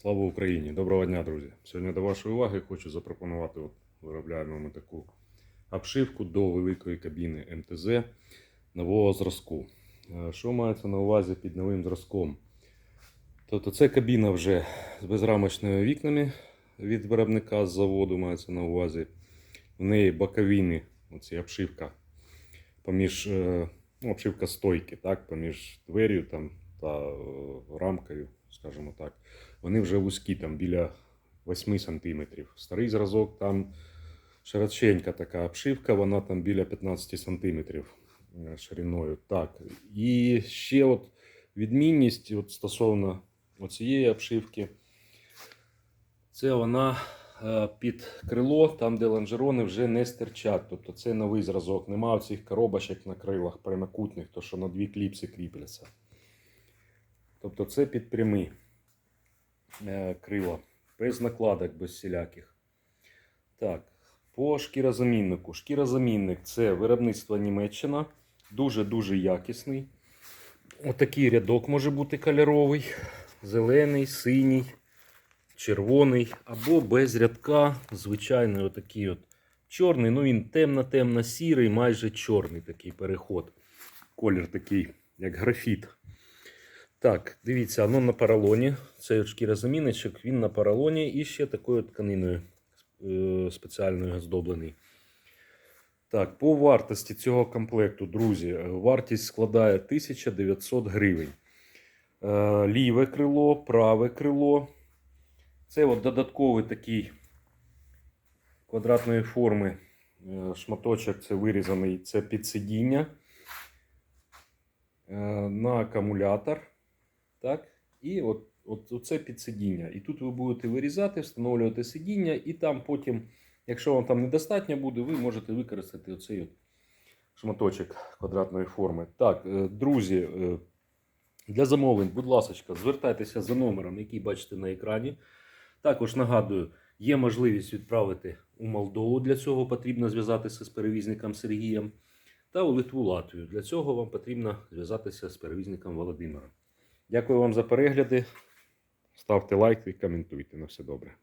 Слава Україні! Доброго дня, друзі! Сьогодні до вашої уваги хочу запропонувати, от, виробляємо ми таку обшивку до великої кабіни МТЗ нового зразку. Е, Що мається на увазі під новим зразком? Тобто це кабіна вже з безрамочними вікнами від виробника з заводу мається на увазі. В неї боковини, оці обшивка поміж е, ну, обшивка стойки, так, поміж дверю там, та е, рамкою, скажімо так. Вони вже вузькі, там біля 8 см. Старий зразок, там широченька така обшивка, вона там біля 15 см шириною. Так. І ще от відмінність от стосовно цієї обшивки. Це вона е, під крило, там, де лонжерони вже не стирчать. Тобто це новий зразок. Нема цих коробочок на крилах прямокутних, то що на дві кліпси кріпляться. Тобто це під прямі е, крила, без накладок, без всіляких. Так, по шкірозаміннику. Шкірозамінник це виробництво Німеччина. Дуже-дуже якісний. Отакий рядок може бути кольоровий, зелений, синій, червоний, або без рядка, звичайний отакий от чорний. Ну він темно-темно-сірий, майже чорний такий переход. Колір такий, як графіт. Так, дивіться, воно на поролоні. Цей от шкірозамінничок, він на поролоні і ще такою тканиною е, спеціальною оздоблений. Так, по вартості цього комплекту, друзі, вартість складає 1900 гривень. Е, Ліве крило, праве крило. Це от додатковий такий квадратної форми е, шматочок, це вирізаний, це під сидіння е, на акумулятор. Так? І от, от, оце під. І тут ви будете вирізати, встановлювати сидіння, і там потім, якщо вам там недостатньо буде, ви можете використати оцей от шматочок квадратної форми. Так, е, друзі, е, для замовлень, будь ласка, звертайтеся за номером, який бачите на екрані. Також нагадую, є можливість відправити у Молдову. Для цього потрібно зв'язатися з перевізником Сергієм. Та у Литву Латвію. Для цього вам потрібно зв'язатися з перевізником Володимиром. Дякую вам за перегляди. Ставте лайк і коментуйте. На все добре.